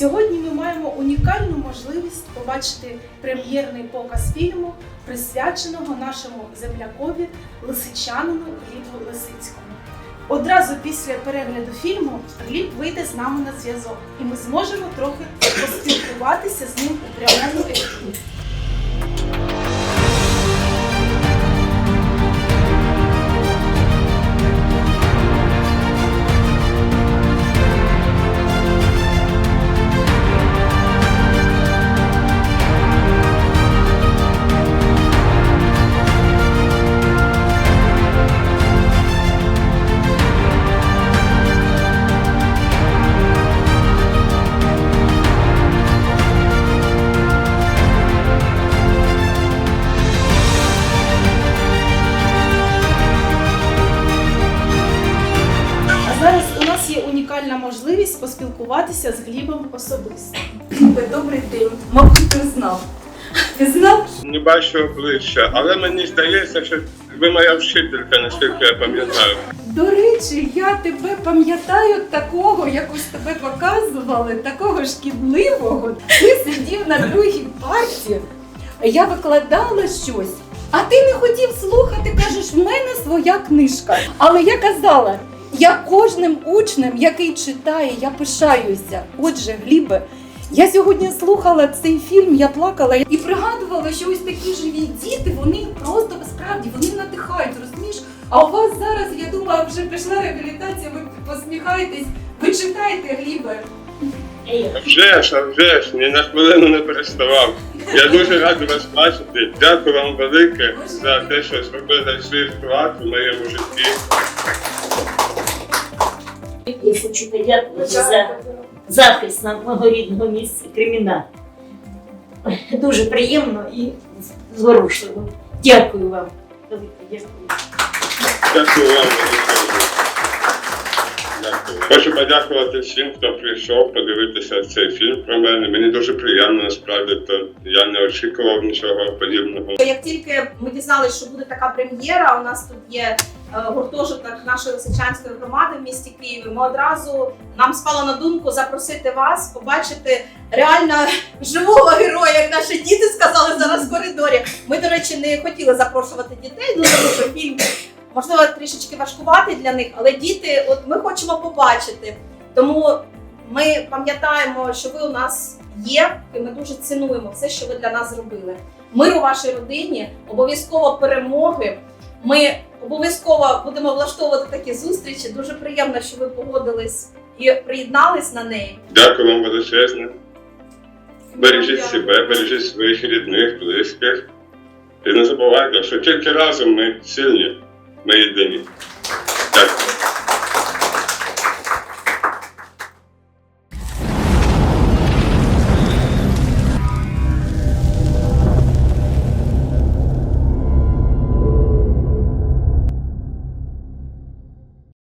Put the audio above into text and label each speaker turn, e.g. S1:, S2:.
S1: Сьогодні ми маємо унікальну можливість побачити прем'єрний показ фільму, присвяченого нашому землякові лисичанину Глібу Лисицькому. Одразу після перегляду фільму Гліб вийде з нами на зв'язок, і ми зможемо трохи поспілкуватися з ним унікальна можливість поспілкуватися з Глібом особисто.
S2: Глібе, добрий день. Мабуть, ти знав. Ти знав?
S3: Не бачу обличчя, але мені здається, що ви моя вчителька, наскільки я пам'ятаю.
S2: До речі, я тебе пам'ятаю такого, якось тебе показували, такого шкідливого. Ти сидів на другій парті, я викладала щось, а ти не хотів слухати, кажеш, в мене своя книжка. Але я казала, я кожним учнем, який читає, я пишаюся. Отже, Глібе, я сьогодні слухала цей фільм, я плакала і пригадувала, що ось такі живі діти, вони просто справді вони надихають, розумієш? А у вас зараз, я думаю, вже пішла реабілітація, ви посміхаєтесь, ви читаєте Глібе.
S3: А Вже ж, а вже ж, ні на хвилину не переставав. Я дуже радий вас бачити. Дякую вам велике за те, що зробили свій вклад у моєму житті.
S4: Я хочу подякувати за захист на мого рідного місця кримінал. Дуже приємно і зворушливо. Дякую вам. Дякую.
S3: Дякую вам Хочу подякувати всім, хто прийшов подивитися цей фільм про мене. Мені дуже приємно, насправді, то я не очікував нічого подібного.
S5: Як тільки ми дізналися, що буде така прем'єра, у нас тут є е, гуртожиток нашої Лисичанської громади в місті Києві. Ми одразу нам спало на думку запросити вас, побачити реально живого героя, як наші діти сказали зараз в коридорі. Ми, до речі, не хотіли запрошувати дітей, ну тому що фільм можливо трішечки важкуватий для них, але діти, от ми хочемо побачити. Тому ми пам'ятаємо, що ви у нас є, і ми дуже цінуємо все, що ви для нас зробили миру вашій родині, обов'язково перемоги. Ми обов'язково будемо влаштовувати такі зустрічі. Дуже приємно, що ви погодились і приєднались на неї.
S3: Дякую вам величезне. Бережіть себе, бережіть своїх рідних, близьких. І не забувайте, що тільки разом ми сильні, ми єдині. Дякую.